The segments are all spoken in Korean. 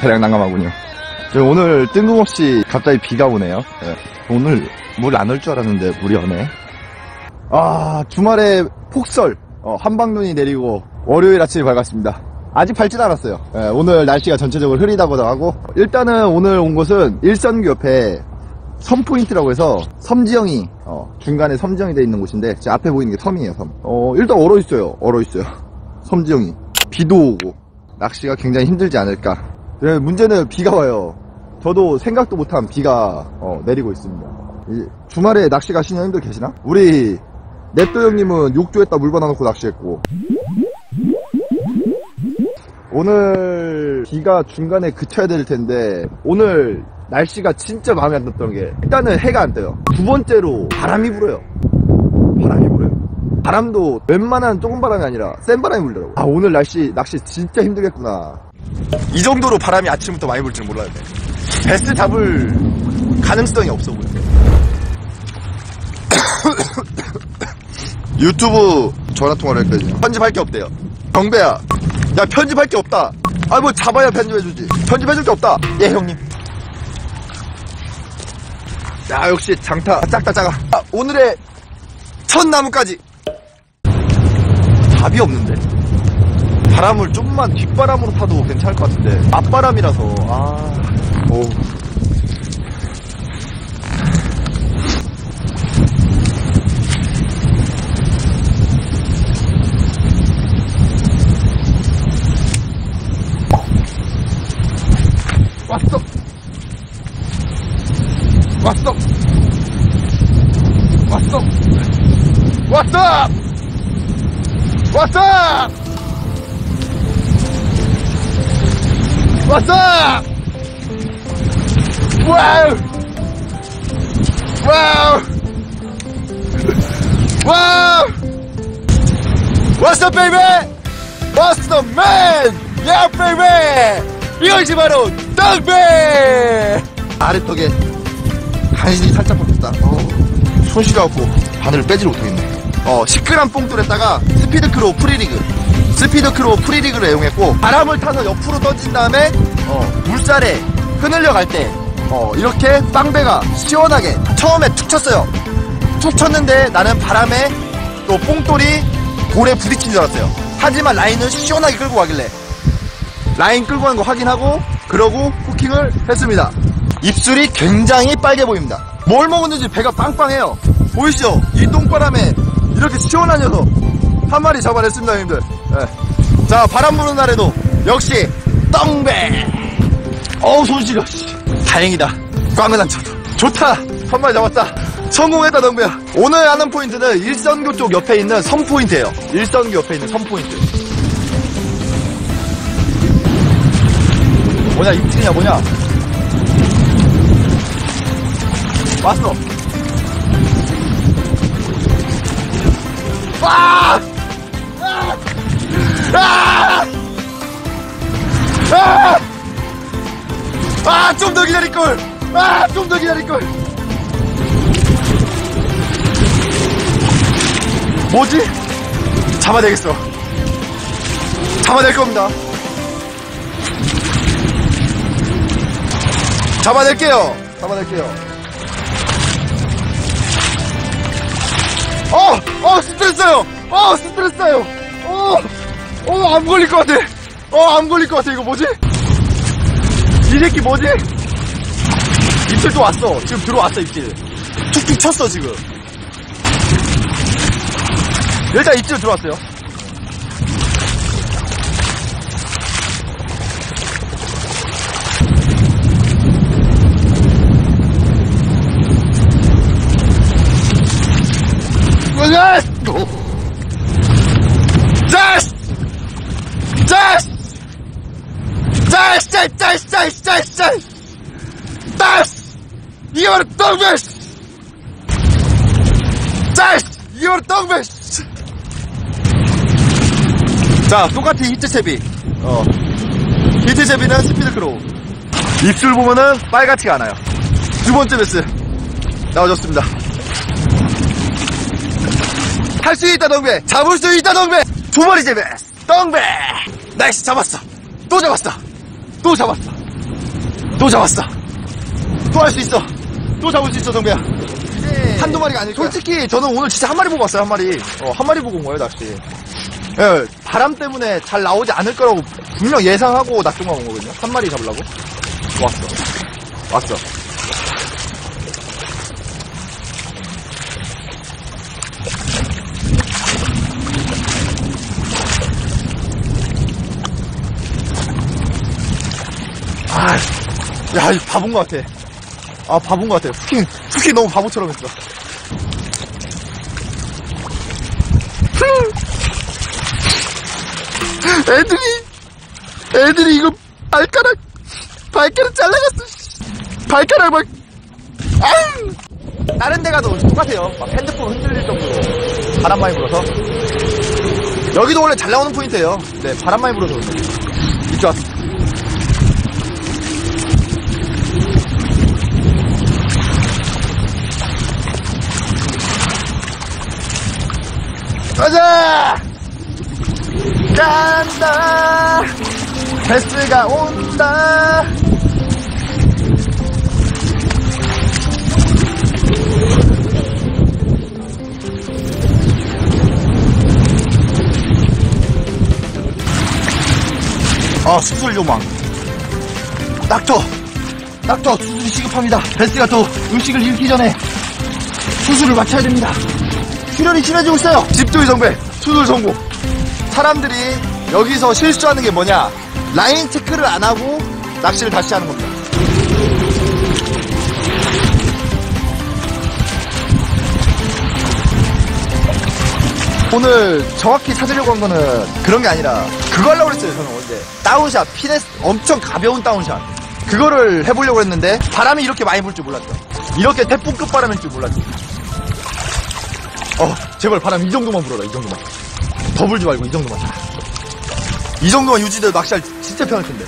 대략 난감하군요. 저 오늘 뜬금없이 갑자기 비가 오네요. 예. 오늘 물 안 올 줄 알았는데 물이 오네. 아, 주말에 폭설, 어, 한방눈이 내리고 월요일 아침이 밝았습니다. 아직 밝진 않았어요. 예, 오늘 날씨가 전체적으로 흐리다고도 하고 일단은 오늘 온 곳은 일선교 옆에 섬 포인트라고 해서 섬지형이 어, 중간에 섬지형이 돼 있는 곳인데 제 앞에 보이는 게 섬이에요 섬. 어, 일단 얼어 있어요. 얼어 있어요. 섬지형이 비도 오고 낚시가 굉장히 힘들지 않을까. 네, 문제는 비가 와요. 저도 생각도 못한 비가 어, 내리고 있습니다. 이 주말에 낚시 가시는 형들 계시나? 우리 넷도 형님은 욕조에다 물 받아놓고 낚시했고 오늘 비가 중간에 그쳐야 될 텐데 오늘 날씨가 진짜 마음에 안 들었던 게 일단은 해가 안 떠요 두 번째로 바람이 불어요 바람이 불어요 바람도 웬만한 조금 바람이 아니라 센 바람이 불더라고 아 오늘 날씨 낚시 진짜 힘들겠구나 이 정도로 바람이 아침부터 많이 불줄 몰랐네 베스 잡을 가능성이 없어 보여 유튜브 전화통화를 했거든요. 편집할 게 없대요. 경배야 야 편집할 게 없다. 아 뭐 잡아야 편집해주지. 편집해줄 게 없다. 예 형님. 야 역시 장타. 작다 작아. 아, 오늘의 첫 나무까지. 답이 없는데 바람을 좀만 뒷바람으로 타도 괜찮을 것 같은데. 앞바람이라서. 아 오. 왔어. 왔어. 왔어. 왔어. 왔어 왔어 와우 와우 와우 What's up, baby? What's the man? Yeah, baby! 이것이 바로 떡배! 아래턱에 간신히 살짝 벗겼다. 손 시려갖고 바늘을 빼지를 못하겠네. 어, 시끄란 뽕돌에다가 스피드크로 프리리그. 스피드 크로 프리리그를 애용했고, 바람을 타서 옆으로 던진 다음에, 어, 물살에 흔들려 갈 때, 어, 이렇게 빵배가 시원하게 처음에 툭 쳤어요. 툭 쳤는데 나는 바람에 또 뽕돌이 돌에 부딪힌 줄 알았어요. 하지만 라인은 시원하게 끌고 가길래 라인 끌고 가는 거 확인하고 그러고 후킹을 했습니다. 입술이 굉장히 빨개 보입니다. 뭘 먹었는지 배가 빵빵해요. 보이시죠? 이 똥바람에 이렇게 시원한 녀석 한 마리 잡아냈습니다, 형님들. 예. 자, 바람 부는 날에도 역시 떡배. 어우 손 시려. 씨. 다행이다. 꽝은 안 쳐도. 좋다. 한 마리 잡았다. 성공했다, 덩배야. 오늘 하는 포인트는 일선교 쪽 옆에 있는 섬 포인트예요. 일선교 옆에 있는 섬 포인트. 뭐냐, 입질이냐, 뭐냐. 왔어. 아! 아! 아! 아! 아, 좀 더 기다릴 걸! 아, 좀 더 기다릴 걸! 뭐지? 잡아내겠어. 잡아낼 겁니다. 잡아낼게요. 잡아낼게요. 어! 어! 스트레스요! 어! 스트레스요! 어! 어! 안 걸릴 것 같아! 어! 안 걸릴 것 같아. 이거 뭐지? 이 새끼 뭐지? 입질 또 왔어. 지금 들어왔어, 입질. 툭툭 쳤어, 지금. 일단 입질 들어왔어요. 이거는 똥배스! 자스! 이거는 똥배스! 자, 똑같이 히트채비. 어. 히트채비는 스피드 크로우. 입술 보면은 빨갛지가 않아요. 두 번째 베스. 나와줬습니다. 할 수 있다, 덩배! 잡을 수 있다, 덩배! 두 마리 제베! 덩배! 나이스, 잡았어! 또 잡았어! 또 잡았어! 또 잡았어. 또 할 수 있어. 또 잡을 수 있어, 정배야. 한두 마리가 아니고 솔직히 저는 오늘 진짜 한 마리 보고 왔어요 한 마리. 어, 한 마리 보고 온 거예요 낚시. 예, 바람 때문에 잘 나오지 않을 거라고 분명 예상하고 낚시만 온 거거든요. 한 마리 잡으려고. 왔어. 왔어. 아, 야, 이거 바본 것 같아. 아, 바본 것 같아. 후킹, 후킹 너무 바보처럼 했어. 애들이, 애들이 이거 발가락, 발가락 잘라갔어. 씨. 발가락 막, 아유! 다른 데 가도 똑같아요. 막 핸드폰 흔들릴 정도로 바람 많이 불어서. 여기도 원래 잘 나오는 포인트예요. 네, 바람 많이 불어서 그런데. 이쪽 왔어. 가자! 간다! 베스가 온다! 아, 수술 요망. 닥터! 닥터, 수술이 시급합니다. 베스가 또 음식을 잃기 전에 수술을 마쳐야 됩니다. 출혈이 심해지고 있어요. 집도의 정배, 수술 성공. 사람들이 여기서 실수하는 게 뭐냐? 라인 체크를 안 하고 낚시를 다시 하는 겁니다. 오늘 정확히 찾으려고 한 거는 그런 게 아니라 그거 하려고 그랬어요 저는 원래 다운샷 피네스 엄청 가벼운 다운샷 그거를 해보려고 했는데 바람이 이렇게 많이 불 줄 몰랐죠 이렇게 태풍급 바람일 줄 몰랐죠 어, 제발 바람 이 정도만 불어라, 이 정도만. 더 불지 말고 이 정도만. 이 정도만 유지돼도 낚시할 진짜 편할 텐데.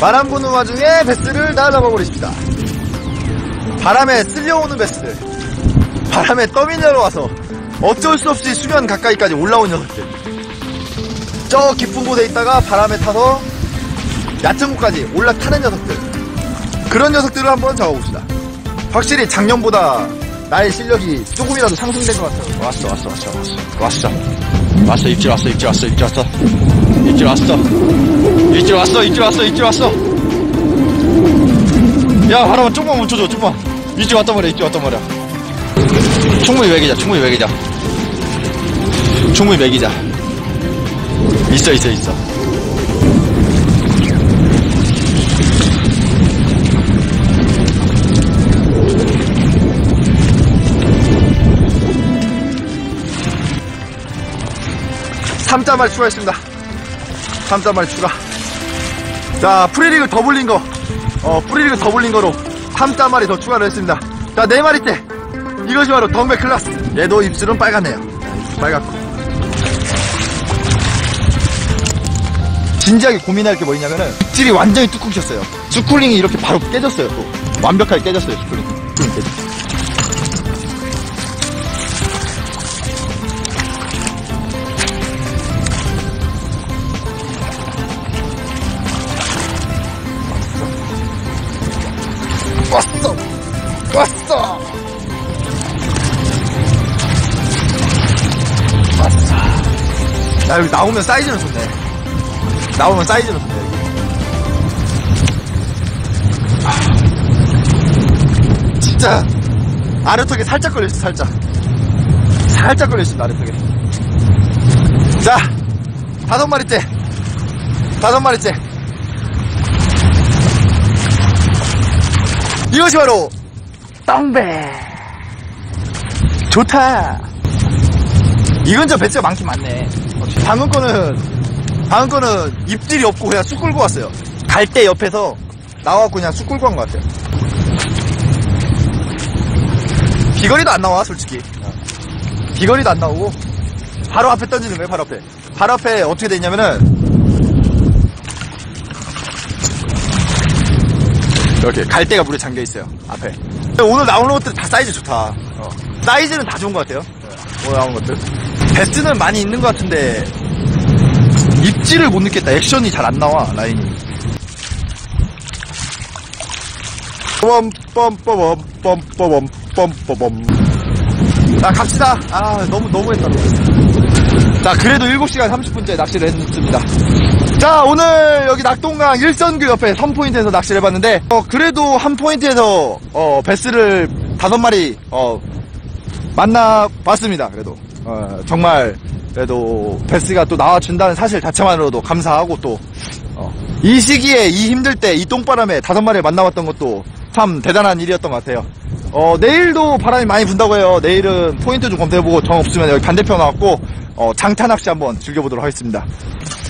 바람 부는 와중에 베스를 다 잡아버리십니다. 바람에 쓸려오는 베스들. 바람에 떠미 내려와서 어쩔 수 없이 수면 가까이까지 올라온 녀석들. 저 깊은 곳에 있다가 바람에 타서 얕은 곳까지 올라타는 녀석들. 그런 녀석들을 한번 잡아봅시다. 확실히 작년보다 나의 실력이 조금이라도 상승된 것 같아요. 왔어 왔어 왔어 왔어. 왔어. 왔어 입질 왔어 입질 왔어 입질 왔어. 입질 왔어. 입질 왔어 입질 왔어 입질 왔어. 야 바람아 조금만 멈춰줘 조금만 입질 왔단 말이야 입질 왔단 말이야. 충분히 매기자 충분히 매기자. 충분히 매기자. 있어 있어 있어 삼자말 추가했습니다. 삼자말 추가. 자, 프리리그 더블린 거. 어, 프리리그 더블린 거로 삼자말이 더 추가를 했습니다. 자, 네 마리째. 이것이 바로 덩배 클라스. 얘도 입술은 빨갛네요. 빨갛고. 진지하게 고민할 게 뭐냐면은 입질이 완전히 뚝뚝 쳤어요. 수쿨링이 이렇게 바로 깨졌어요. 또 완벽하게 깨졌어요. 수쿨링. 수쿨링 깨졌어요. 왔어! 왔어! 왔어. 야, 여기 나오면 사이즈는 좋네. 나오면 사이즈는 좋네. 아, 진짜, 아래턱에 살짝 걸렸어, 살짝. 살짝 걸렸습니다, 아래턱에. 자, 다섯 마리째. 다섯 마리째. 이것이 바로 떡배. 좋다. 이건 저 배치가 많긴 많네. 방금 거는 방금 거는 입질이 없고 그냥 쑥 끌고 왔어요. 갈 때 옆에서 나와갖고 그냥 쑥 끌고 간 것 같아요. 비거리도 안 나와 솔직히. 비거리도 안 나오고 바로 앞에 던지는 거예요 바로 앞에. 바로 앞에 어떻게 돼 있냐면은 이렇게 갈대가 물에 잠겨 있어요 앞에. 오늘 나오는 것들 다 사이즈 좋다. 어. 사이즈는 다 좋은 것 같아요. 오늘 나오는 것들? 베스트는 많이 있는 것 같은데 입질을 못 느꼈다. 액션이 잘 안 나와 라인이. 빰빰빰빰빰빰빰빰 자 갑시다. 아 너무 너무했다 너무. 자 그래도 7시간 30분째 낚시를 했습니다. 자 오늘 여기 낙동강 일선교 옆에 선 포인트에서 낚시를 해봤는데 어 그래도 한 포인트에서 어 베스를 다섯 마리 어 만나봤습니다 그래도. 어, 정말 그래도 베스가 또 나와준다는 사실 자체만으로도 감사하고 또 어, 이 시기에 이 힘들 때 이 똥바람에 다섯 마리를 만나봤던 것도 참 대단한 일이었던 것 같아요 어, 내일도 바람이 많이 분다고 해요. 내일은 포인트 좀 검색해보고 정 없으면 여기 반대편 나왔고 어, 장타 낚시 한번 즐겨보도록 하겠습니다.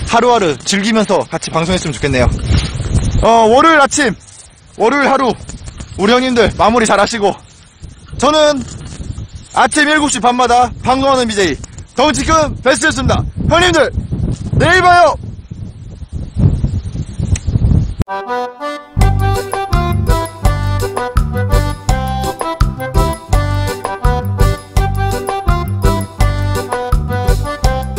하루하루 즐기면서 같이 방송했으면 좋겠네요. 어, 월요일 아침, 월요일 하루 우리 형님들 마무리 잘 하시고 저는 아침 7시 반마다 방송하는 BJ 더치금 베스트였습니다. 형님들 내일 봐요.